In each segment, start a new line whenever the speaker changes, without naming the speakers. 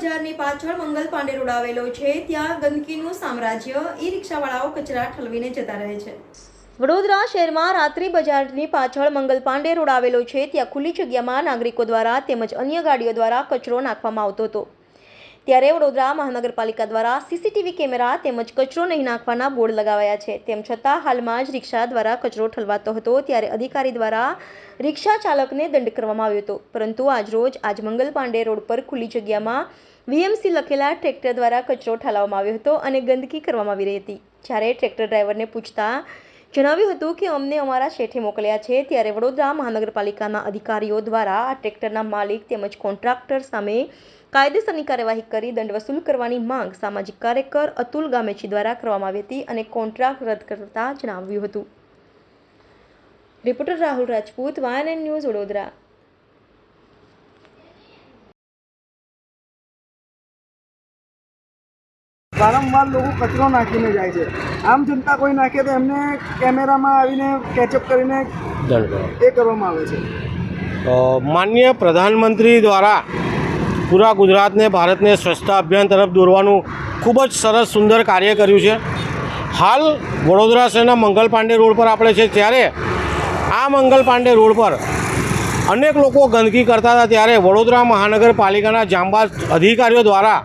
બજારની પાછળ મંગલ પાંડે રોડ આવેલો છે, ત્યાં ગંદકીનું સામ્રાજ્ય ઈ રિક્ષાવાળાઓ કચરા ઠલવીને જતા રહે છે. વડોદરા શહેરમાં રાત્રિ બજારની પાછળ મંગલ પાંડે રોડ આવેલો છે, ત્યાં ખુલ્લી જગ્યામાં નાગરિકો દ્વારા તેમજ અન્ય ગાડીઓ દ્વારા કચરો નાખવામાં આવતો હતો. ત્યારે વડોદરા મહાનગરપાલિકા દ્વારા સીસીટીવી કેમેરા તેમજ કચરો નહીં નાખવાના બોર્ડ લગાવાયા છે. તેમ છતાં હાલમાં જ રિક્ષા દ્વારા કચરો ઠલવાતો હતો ત્યારે અધિકારી દ્વારા રિક્ષા ચાલકને દંડ કરવામાં આવ્યો હતો. પરંતુ આજરોજ આજ મંગલ પાંડે રોડ પર ખુલ્લી જગ્યામાં વીએમસી લખેલા ટ્રેક્ટર દ્વારા કચરો ઠાલવવામાં આવ્યો હતો અને ગંદકી કરવામાં આવી રહી હતી. જ્યારે ટ્રેક્ટર ડ્રાઈવરને પૂછતા જણાવ્યું હતું કે અમને અમારા શેઠે મોકલ્યા છે ત્યારે વડોદરા મહાનગરપાલિકાના અધિકારીઓ દ્વારા આ ટ્રેક્ટરના માલિક તેમજ કોન્ટ્રાક્ટર સામે કાયદેસરની કાર્યવાહી કરી દંડ વસૂલ કરવાની માંગ સામાજિક કાર્યકર અતુલ ગામેચી દ્વારા કરવામાં આવી હતી અને કોન્ટ્રાક્ટ રદ કરતા જણાવ્યું હતું. રિપોર્ટર રાહુલ રાજપૂત વાયન ન્યૂઝ વડોદરા.
વારંવાર લોકો કચરો નાખીને જાય છે. આમ જનતા કોઈ નાખે તો એમને કેમેરામાં આવીને કેચઅપ કરીને એ કરવામાં આવે છે.
માન્ય પ્રધાનમંત્રી દ્વારા પૂરા ગુજરાતને ભારતને સ્વચ્છતા અભિયાન તરફ દોરવાનું ખૂબ જ સરસ સુંદર કાર્ય કર્યું છે. હાલ વડોદરા શહેરના મંગલ પાંડે રોડ પર આપણે છે ત્યારે આ મંગલ પાંડે રોડ પર અનેક લોકો ગંદકી કરતા હતા. ત્યારે વડોદરા મહાનગરપાલિકાના જાંબાજ અધિકારીઓ દ્વારા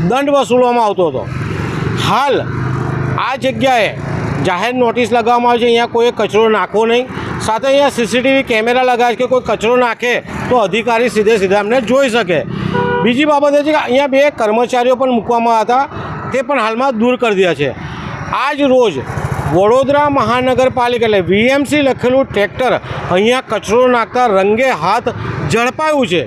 દંડ વસૂલવામાં આવતો હતો. હાલ આ જગ્યાએ જાહેર નોટિસ લગાવવામાં આવે છે. અહીંયા કોઈ કચરો નાખવો નહીં. સાથે અહીંયા સીસીટીવી કેમેરા લગાવે કે કોઈ કચરો નાખે તો અધિકારી સીધે સીધા અમને જોઈ શકે. બીજી બાબત એ છે કે અહીંયા બે કર્મચારીઓ પણ મૂકવામાં હતા. તે પણ હાલમાં દૂર કરી દીધા છે. આજ રોજ વડોદરા મહાનગરપાલિકા એટલે વીએમસી લખેલું ટ્રેક્ટર અહીંયા કચરો નાખતા રંગે હાથ ઝડપાયું છે.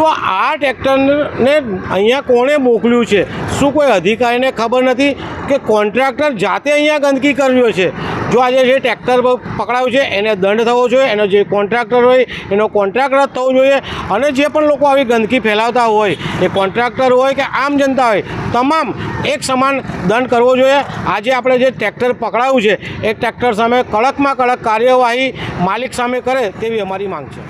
તો આ ટ્રેક્ટરને અહીંયા કોણે મોકલ્યું છે? શું કોઈ અધિકારીને ખબર નથી કે કોન્ટ્રાક્ટર જાતે અહીંયા ગંદકી કર્યો છે? જો આજે જે ટ્રેક્ટર પકડાયું છે, એને દંડ થવો જોઈએ, એનો જે કોન્ટ્રાક્ટર હોય, એનો કોન્ટ્રાક્ટ રદ થવો જોઈએ અને જે પણ લોકો આવી ગંદકી ફેલાવતા હોય, એ કોન્ટ્રાક્ટર હોય કે આમ જનતા હોય, તમામ એક સમાન દંડ કરવો જોઈએ. આજે આપણે જે ટ્રેક્ટર પકડાયું છે, એ ટ્રેક્ટર સામે કડકમાં કડક કાર્યવાહી માલિક સામે કરે તેવી અમારી માંગ છે.